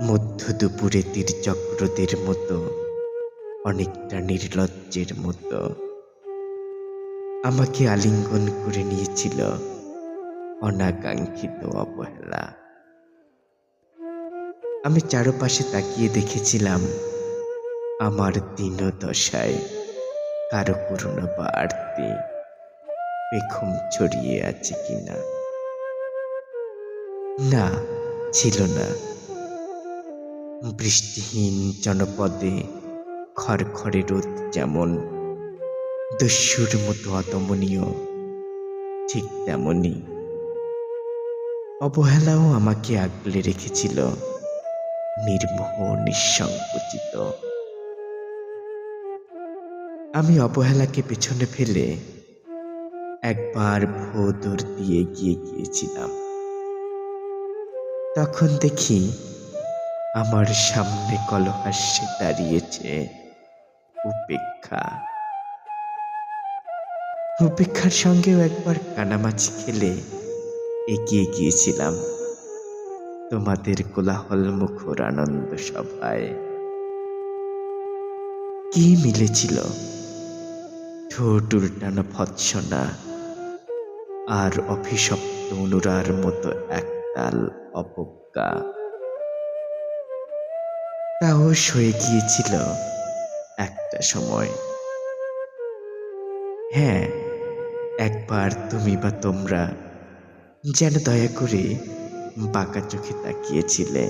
মধ্য দুপুরে তীরচক্রদের মতো, অনেকটা নির্লজ্জের মতো। আমাকে আলিঙ্গন করে নিয়েছিল অনাকাঙ্ক্ষিত অবহেলা। আমি চারপাশে তাকিয়ে দেখেছিলাম আমার দীনদশায় কারও করুণা বা আরতি পেখম ছড়িয়ে আছে কিনা। না, ছিল না। বৃষ্টিহীন জনপদে খড়খড়ে রোদ যেমন দস্যুর মতো অদমনীয় ঠিক তেমনি অবহেলাও আমাকে আগলে রেখেছিল, নির্মোহ, নিঃসংকোচিত। আমি অবহেলাকে পেছনে ফেলে একবার ভোদর দিয়ে গিয়ে গিয়েছিলাম। তখন দেখি আমার সামনে কলহাস্যে দাঁড়িয়েছে। উপেক্ষা। উপেক্ষার সঙ্গেও একবার কানামাছি খেলে এগিয়ে গিয়েছিলাম। তোমাদের কোলাহল মুখর আনন্দ সভায়। কি মিলেছিল? ঠোঁট উল্টানো ভৎসনা আর অভিশপ্ত অনুরার মতো একতাল অবজ্ঞা। তাও সয়ে গিয়েছিল একটা সময়। হ্যাঁ একবার তুমি বা তোমরা যেন দয়া করে বাঁকা চোখে তাকিয়েছিলে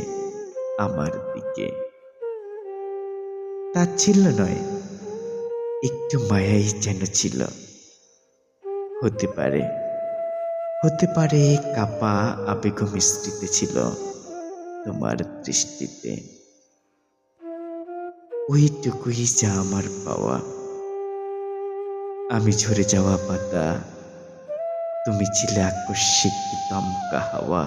আমার দিকে। তাচ্ছিল্য নয়, একটু মায়াই যেন ছিল। হতে পারে হতে পারে কাপা আবেগ মিশ্রিত ছিল তোমার দৃষ্টিতে। ওইটুকুই যা আমার পাওয়া। আমি ঝরে যাওয়া পাতা, তুমি ছিলে আকস্মিক দমকা হাওয়া।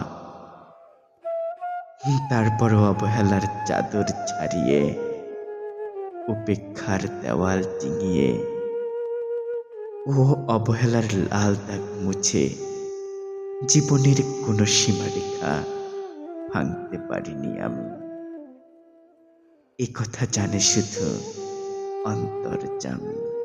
তারপরও অবহেলার চাদর ছাড়িয়ে, উপেক্ষার দেওয়াল চিঙিয়ে ও অবহেলার লাল দাগ মুছে, জীবনের কোনো সীমারেখা ভাঙতে পারিনি আমি। কথা জানে শুধু অন্তর্জামী